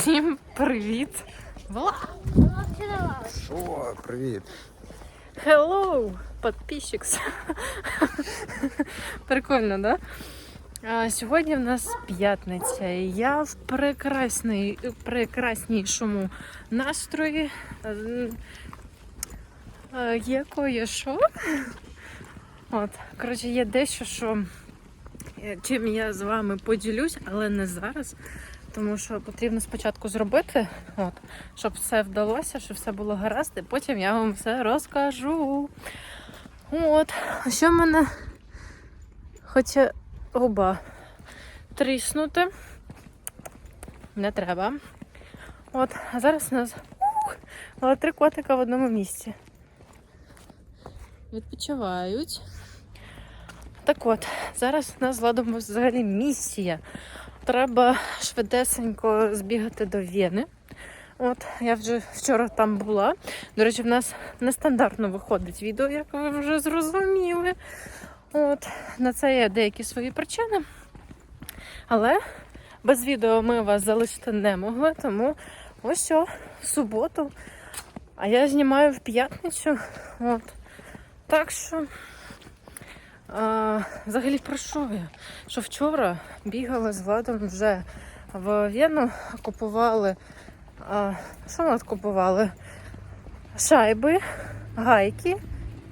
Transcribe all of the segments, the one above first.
Всім привіт! Влад! Що, привіт. Hello, подписчикс. Прикольно, да? А, сьогодні в нас п'ятниця. і Я в прекрасний, прекраснішому настрої. Є кое-що. От, коротше, є дещо, що е, чим я з вами поділюсь, але не зараз. Тому що потрібно спочатку зробити, от, щоб все вдалося, щоб все було гаразд, і потім я вам все розкажу. От, що в мене хоче губа тріснути. Не треба. От, а зараз у нас ух, але три котика в одному місці. Відпочивають. Так от, зараз у нас з Владом взагалі місія. Треба швидесенько збігати до Вєни. От, я вже вчора там була. До речі, в нас нестандартно виходить відео, як ви вже зрозуміли. От, на це є деякі свої причини. Але без відео ми вас залишити не могли, тому ось що, в суботу. А я знімаю в п'ятницю. От. Так що. А, взагалі про що я? Що вчора бігали з Владом вже в Вену, купували. А, що ми купували? Шайби, гайки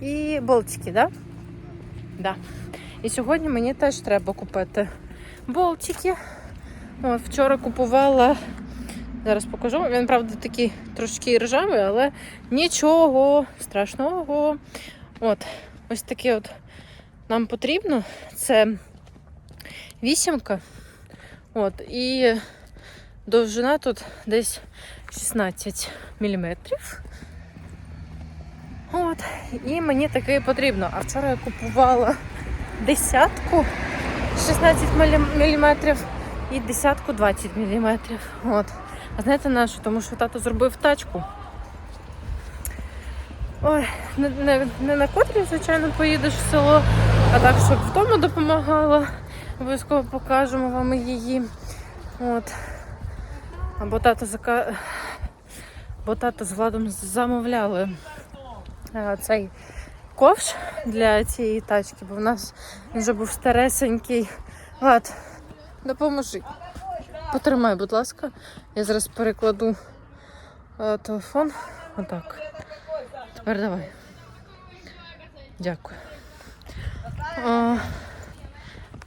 і болтики, да? Да. І сьогодні мені теж треба купити болтики. От, вчора купувала. Зараз покажу. Він, правда, такий трошки ржавий, але нічого страшного. От, ось такі от нам потрібно. Це вісімка. От, і довжина тут десь 16 мм. От, і мені таке потрібно. А вчора я купувала десятку 16 мм і десятку 20 мм. От. А знаєте на що? Тому що тато зробив тачку. Ой, не, не, не на котрі, звичайно, поїдеш в село, а так, щоб вдома допомагала. Обов'язково покажемо вам її. От. Або тато зака... Бо тато з Владом замовляли е, цей ковш для цієї тачки, бо в нас він вже був старесенький. Влад, допоможи. Потримай, будь ласка. Я зараз перекладу е, телефон. Отак. Тепер давай. Дякую. А,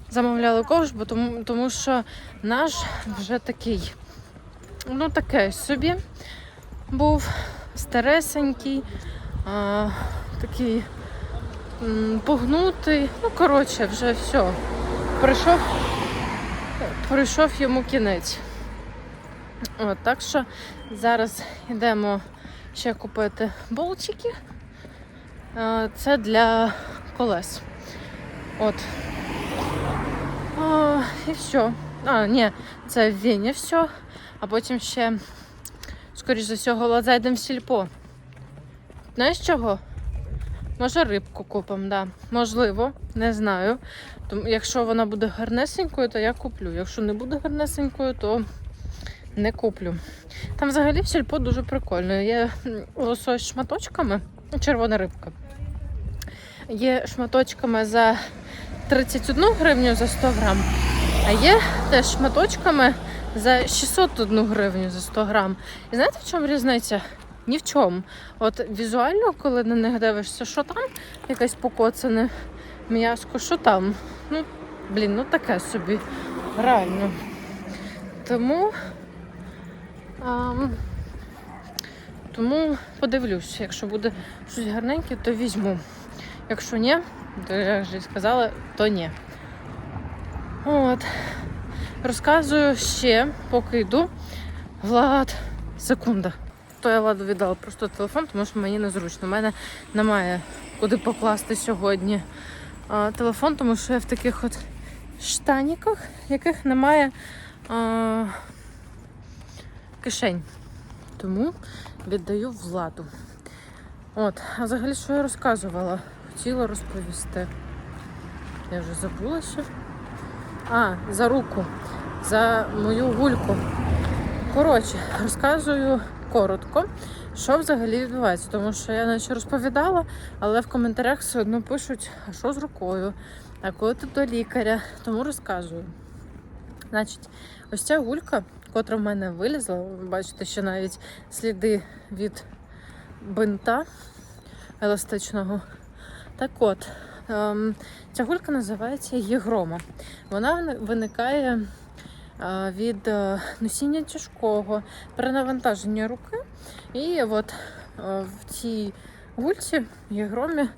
замовляли ковш, бо тому, тому що наш вже такий, ну таке собі був старесенький, а, такий погнутий. Ну, коротше, вже все. Прийшов, прийшов йому кінець. От, так що зараз йдемо ще купити болтики. Е, Це для колес. От. А, і все. А, ні, це в Вені все. А потім ще, скоріш за всього, зайдемо в сільпо. Знаєш чого? Може рибку купимо, да. Можливо, не знаю. Тому, якщо вона буде гарнесенькою, то я куплю. Якщо не буде гарнесенькою, то не куплю. Там взагалі в сільпо дуже прикольно. Є лосось з шматочками, червона рибка. Є шматочками за 31 гривню за 100 грам, а є теж шматочками за 601 гривню за 100 грам. І знаєте, в чому різниця? Ні в чому. От візуально, коли на них дивишся, що там якесь покоцане м'яско, що там. Ну, блін, ну таке собі. Реально. Тому. Ам, тому подивлюсь, якщо буде щось гарненьке, то візьму. Якщо ні, то як вже сказала, то ні. От. Розказую ще, поки йду. Влад, секунда. То я Владу віддала просто телефон, тому що мені незручно. У мене немає куди покласти сьогодні а, телефон, тому що я в таких от штаніках, яких немає а, кишень. Тому віддаю владу. От, а взагалі, що я розказувала? Хотіла розповісти. Я вже забула ще. А, за руку, за мою гульку. Коротше, розказую коротко, що взагалі відбувається, тому що я наче розповідала, але в коментарях все одно пишуть, а що з рукою, а коли ти до лікаря, тому розказую. Значить, ось ця гулька, котра в мене вилізла, ви бачите, що навіть сліди від бинта еластичного. Так от, ем, ця гулька називається єгрома. Вона виникає е, від е, носіння тяжкого, перенавантаження руки. І от е, в цій гульці, єгромі,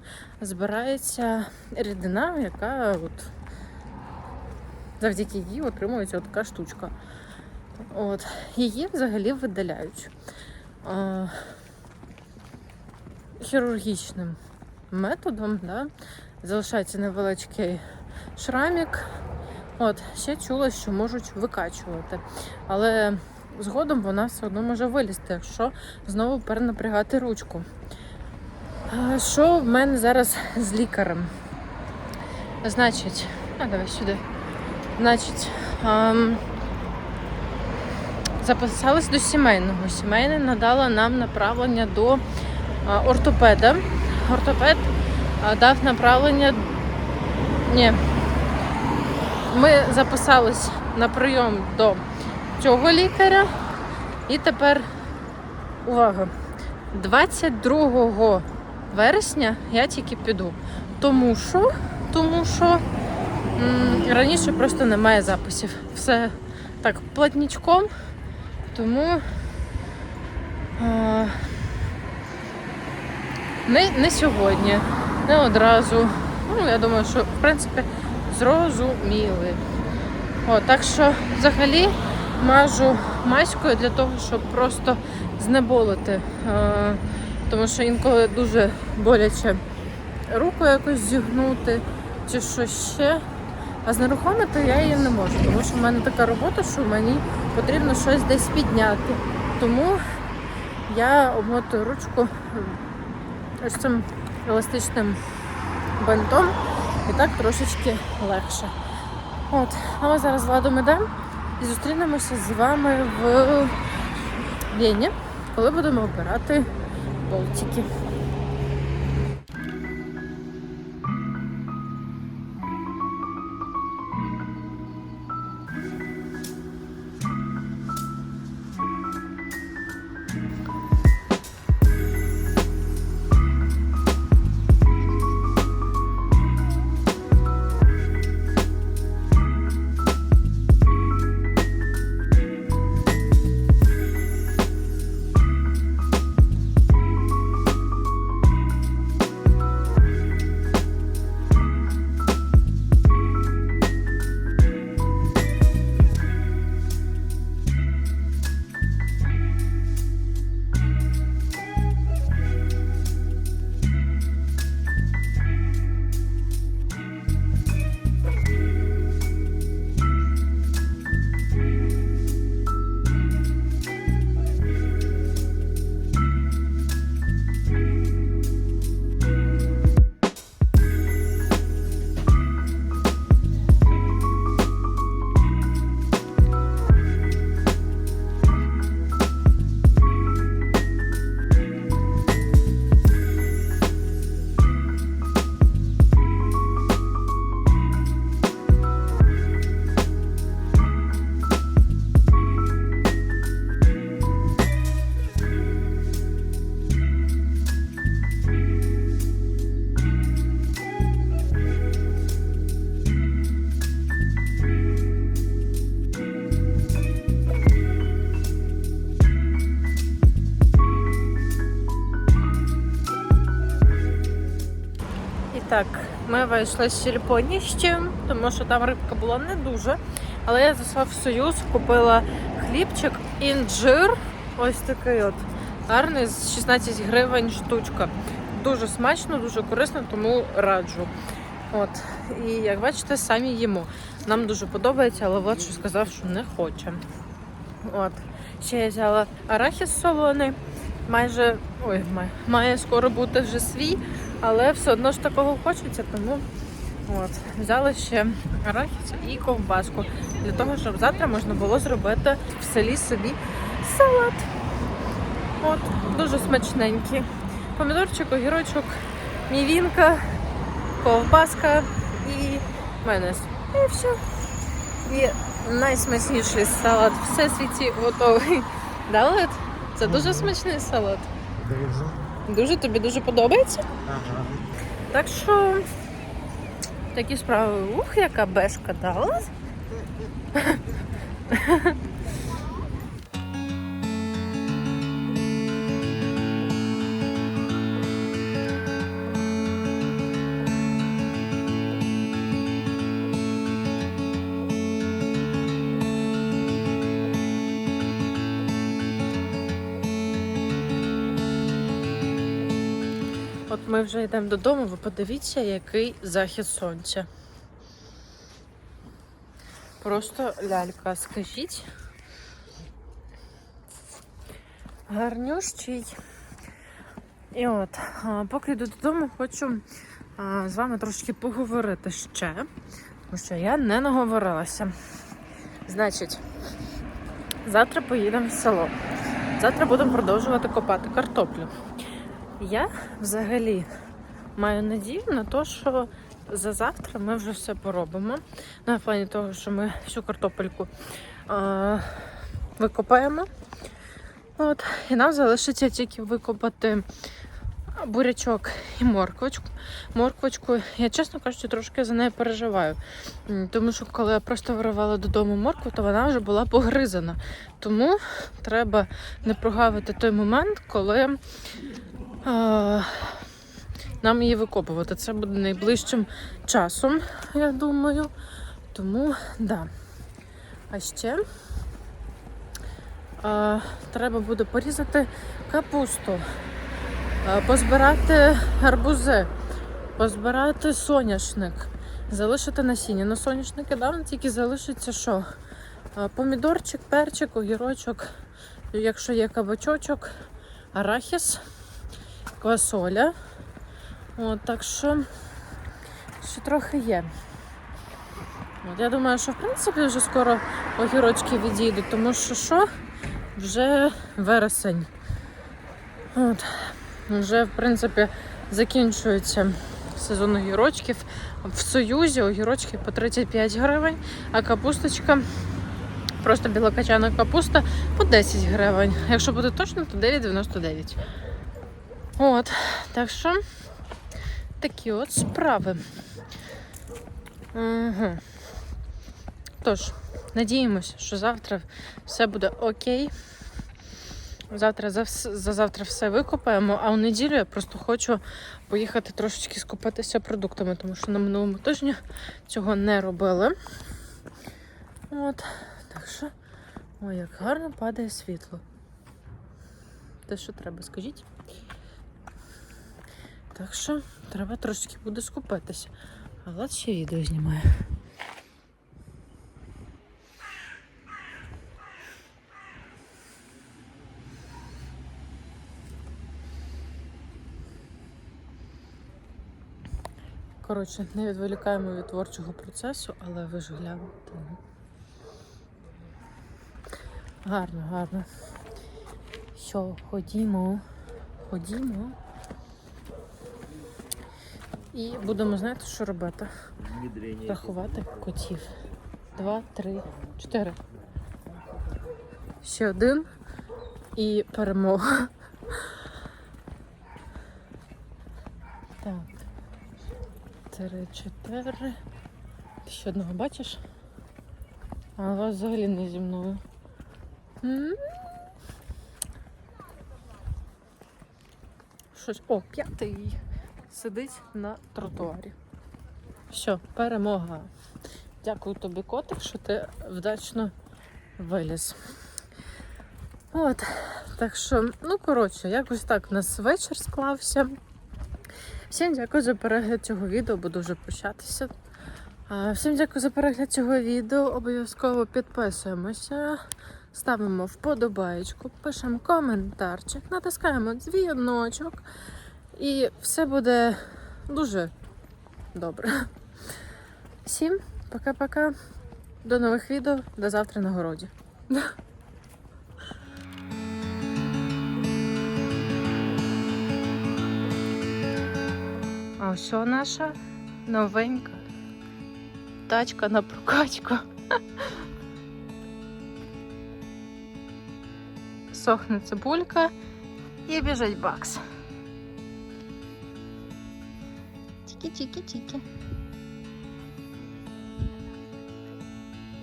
збирається рідина, яка от завдяки їй отримується така штучка. От. Її взагалі видаляють хірургічним методом. Да? Залишається невеличкий шрамік. От, ще чула, що можуть викачувати. Але згодом вона все одно може вилізти, якщо знову перенапрягати ручку. Що в мене зараз з лікарем? Значить, а давай сюди. Значить, ем, записались до сімейного. Сімейне надала нам направлення до ортопеда. Ортопед дав направлення. Ні. Ми записались на прийом до цього лікаря. І тепер увага! 22 вересня я тільки піду. Тому що, тому що м, раніше просто немає записів. Все так платнічком. Тому не, не сьогодні, не одразу. Ну, я думаю, що в принципі зрозуміли. О, так що взагалі мажу маською для того, щоб просто знеболити. Е, тому що інколи дуже боляче руку якось зігнути чи що ще. А знерухомити я її не можу, тому що в мене така робота, що мені потрібно щось десь підняти. Тому я обмотую ручку ось цим еластичним бантом, і так трошечки легше. От, а ми зараз з ладом ідемо і зустрінемося з вами в Вені, коли будемо обирати болтики. Ми вийшли з сільпонішчем, тому що там рибка була не дуже. Але я зайшла в Союз, купила хлібчик, інжир. Ось такий от гарний, з 16 гривень штучка. Дуже смачно, дуже корисно, тому раджу. От. І як бачите, самі їмо. Нам дуже подобається, але Влад сказав, що не хоче. От. Ще я взяла арахіс солоний. Майже ой, має, має скоро бути вже свій, але все одно ж такого хочеться, тому от, взяли ще арахіс і ковбаску для того, щоб завтра можна було зробити в селі собі салат. От, дуже смачненький. Помідорчик, огірочок, мівінка, ковбаска і майонез. І все. І найсмачніший салат в всесвіті готовий. Да, Лед? Це дуже смачний салат. Дуже. Тобі дуже подобається. Ага. Так що такі справи. Ух, яка бешка дала. ми вже йдемо додому, ви подивіться, який захід сонця. Просто лялька, скажіть. Гарнющий. І от, поки йду додому, хочу з вами трошки поговорити ще, тому що я не наговорилася. Значить, завтра поїдемо в село. Завтра будемо продовжувати копати картоплю. Я взагалі маю надію на те, що за завтра ми вже все поробимо. В плані того, що ми всю картопельку е- викопаємо. От. І нам залишиться тільки викопати бурячок і морквочку. Морквочку, я чесно кажучи, трошки за нею переживаю. Тому що коли я просто виривала додому моркву, то вона вже була погризана. Тому треба не прогавити той момент, коли нам її викопувати. Це буде найближчим часом, я думаю. Тому да. А ще е, треба буде порізати капусту, е, позбирати гарбузи, позбирати соняшник, залишити насіння. На соняшники да, тільки залишиться що? Е, Помідорчик, перчик, огірочок, якщо є кабачочок, арахіс, квасоля. От, так що ще трохи є. От, я думаю, що в принципі вже скоро огірочки відійдуть, тому що що? Вже вересень. От. Вже, в принципі, закінчується сезон огірочків. В Союзі огірочки по 35 гривень, а капусточка, просто білокачана капуста по 10 гривень. Якщо буде точно, то 9,99. От, так що такі от справи. Угу. Тож, надіємося, що завтра все буде окей. Завтра за, за завтра все викопаємо, а у неділю я просто хочу поїхати трошечки скупитися продуктами, тому що на минулому тижні цього не робили. От, так що, ой, як гарно падає світло. Те, що треба, скажіть. Так що треба трошечки буде скупитися. А Влад ще відео знімає. Коротше, не відволікаємо від творчого процесу, але ви ж гляньте. Гарно, гарно. Що, ходімо, ходімо. І будемо знаєте, що робити? Рахувати котів. Два, три, чотири. Ще один. І перемога. Так. Три, чотири. Ти ще одного бачиш? А у вас взагалі не зі мною. Щось. О, п'ятий сидить на тротуарі. Все, перемога. Дякую тобі, котик, що ти вдачно виліз. От, так що, ну коротше, якось так у нас вечір склався. Всім дякую за перегляд цього відео, буду вже прощатися. Всім дякую за перегляд цього відео. Обов'язково підписуємося, ставимо вподобаєчку, пишемо коментарчик, натискаємо дзвіночок. І все буде дуже добре. Всім пока-пока. До нових відео, до завтра на городі. А ось наша новенька тачка на прокачку. Сохне цибулька і біжить бакс. Тікі-тікі-тікі.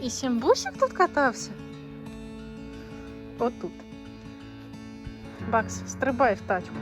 І Сімбусик тут катався? Отут. Бакс, стрибай в тачку.